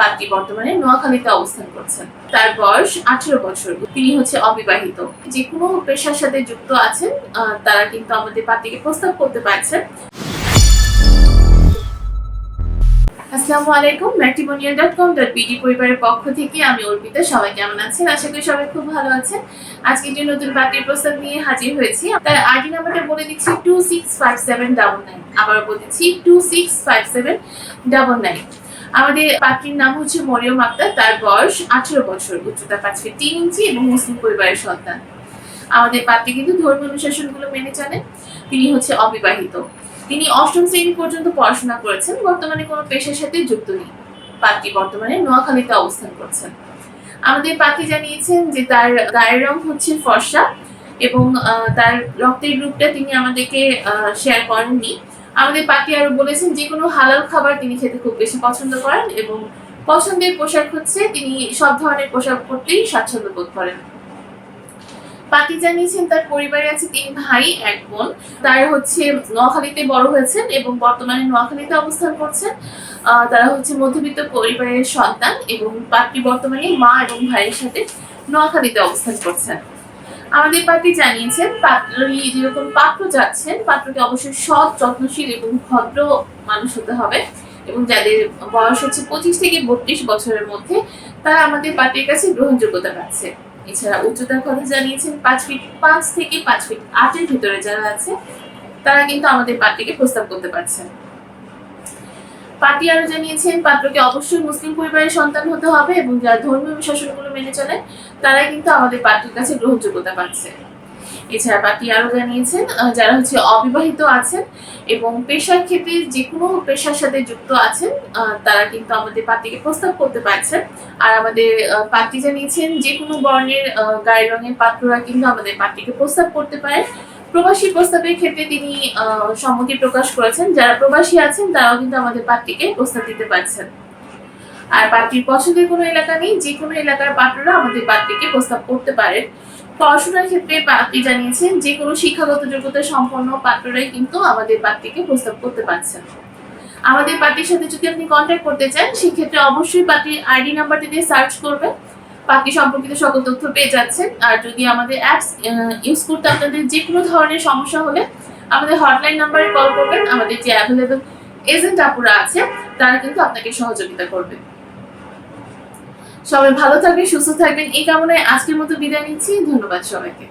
পাত্রী বর্তমানে নোয়াখালীতে অবস্থান করছেন। তার বয়স আঠেরো বছর। তিনি হচ্ছে অবিবাহিত। যে কোনো পেশার সাথে যুক্ত আছেন তারা কিন্তু আমাদের পাত্রীকে প্রস্তাব করতে পারছেন আসসালামু আলাইকুম, matrimonial dot com dot BD পরিবারের পক্ষ থেকে আমি অর্পিতা। সবাই কেমন আছেন? আশা করি সবাই খুব ভালো আছেন। আজকে যে নতুন পাত্রীর প্রস্তাব নিয়ে হাজির হয়েছি, তার আইডি নাম্বারটা বলে দিচ্ছি two six five seven double nine আবার বলতেছি two six five seven double nine আমাদের পাত্রীর নাম হচ্ছে মরিয়ম আক্তার, তার বয়স আঠেরো বছর। উচ্চতা পাঁচ ফিট তিন ইঞ্চি এবং মুসলিম পরিবারের সন্তান। আমাদের পাত্রী কিন্তু ধর্মীয় অনুশাসনগুলো মেনে চলেন তিনি হচ্ছে অবিবাহিত। তিনি অষ্টম শ্রেণি পর্যন্ত পড়াশোনা করেছেন, বর্তমানে কোনো পেশার সাথে যুক্ত নেই। পাত্রী বর্তমানে নোয়াখালীতে অবস্থান করছেন। আমাদের পাত্রী জানিয়েছেন যে তার গায়ের রং হচ্ছে ফর্সা এবং তার রক্তের গ্রুপটা তিনি আমাদেরকে শেয়ার করেননি। আমাদের পাত্রী আরও বলেছেন যে কোনো হালাল খাবার তিনি খেতে খুব বেশি পছন্দ করেন এবং পছন্দের পোশাক হচ্ছে তিনি সব ধরনের পোশাক পরতেই স্বাচ্ছন্দ্য বোধ করেন। পাতি জানিয়েছেন, তার পরিবারে আছে তিন ভাই, এক বোন। তারা হচ্ছে নোয়াখালীতে বড় হয়েছেন এবং বর্তমানে নোয়াখালীতে অবস্থান করছেন। তারা হচ্ছে মধ্যবিত্ত পরিবারের সন্তান এবং পাত্রী বর্তমানে মা এবং ভাইয়ের সাথে নোয়াখালীতে অবস্থান করছেন। আমাদের পার্টি জানিয়েছেন পাত্রী যেরকম পাত্র যাচ্ছেন পাত্রকে অবশ্যই সৎ, যত্নশীল এবং ভদ্র মানুষ হতে হবে। এবং যাদের বয়স হচ্ছে পঁচিশ থেকে বত্রিশ বছরের মধ্যে, তারা আমাদের পার্টির কাছে গ্রহণযোগ্যতা পাচ্ছে। এছাড়া উচ্চতার কথা জানিয়েছেন, পাঁচ ফিট পাঁচ থেকে পাঁচ ফিট আটের ভিতরে যারা আছে, তারা কিন্তু আমাদের পার্টিকে প্রস্তাব করতে পারছেন। পাত্রী আরও জানিয়েছেন, পাত্রকে অবশ্যই মুসলিম পরিবারের সন্তান হতে হবে এবং যারা ধর্মীয় শাসনগুলো মেনে চলে তারাই কিন্তু আমাদের পাত্রীর কাছে গ্রহণযোগ্যতা পাচ্ছে। এছাড়া পাত্রী আরও জানিয়েছেন যারা হচ্ছে অবিবাহিত আছেন এবং পেশার ক্ষেত্রে যে কোনো পেশার সাথে যুক্ত আছেন তারা কিন্তু আমাদের পাত্রীকে প্রস্তাব করতে পারছেন। আর আমাদের পাত্রী জানিয়েছেন, যে কোনো বর্ণের গায়ের রঙের পাত্ররা কিন্তু আমাদের পাত্রীকে প্রস্তাব করতে পারে প্রবাসী প্রস্তাবের ক্ষেত্রে তিনি সম্মতি প্রকাশ করেছেন। যারা প্রবাসী আছেন, তারাও কিন্তু আমাদের পাত্রীকে প্রস্তাব দিতে পারছেন। আর পার্টির পছন্দের কোনো এলাকা নেই, যে কোনো এলাকার পাত্ররা আমাদের পাত্রীকে প্রস্তাব করতে পারেন। পড়াশোনার ক্ষেত্রে পার্টি জানিয়েছেন, যে কোনো শিক্ষাগত যোগ্যতা সম্পন্ন পাত্ররাই কিন্তু আমাদের পাত্রীকে প্রস্তাব করতে পারছেন। আমাদের পার্টির সাথে যদি আপনি কন্ট্যাক্ট করতে চান, সেক্ষেত্রে অবশ্যই পার্টির আইডি নাম্বারটি দিয়ে সার্চ করবেন। পার্টি সম্পর্কিত সকল তথ্য পেয়ে যাচ্ছেন। আর যদি আমাদের অ্যাপস ইউজ করতে আপনাদের যে কোনো ধরনের সমস্যা হলে আমাদের হটলাইন নাম্বারে কল করবেন। আমাদের যে অ্যাভেলেবেল এজেন্ট আপুরা আছে, তারা কিন্তু আপনাকে সহযোগিতা করবে। সবাই ভালো থাকবেন, সুস্থ থাকবেন। এই কামনায় আজকের মতো বিদায় নিচ্ছি। ধন্যবাদ সবাইকে।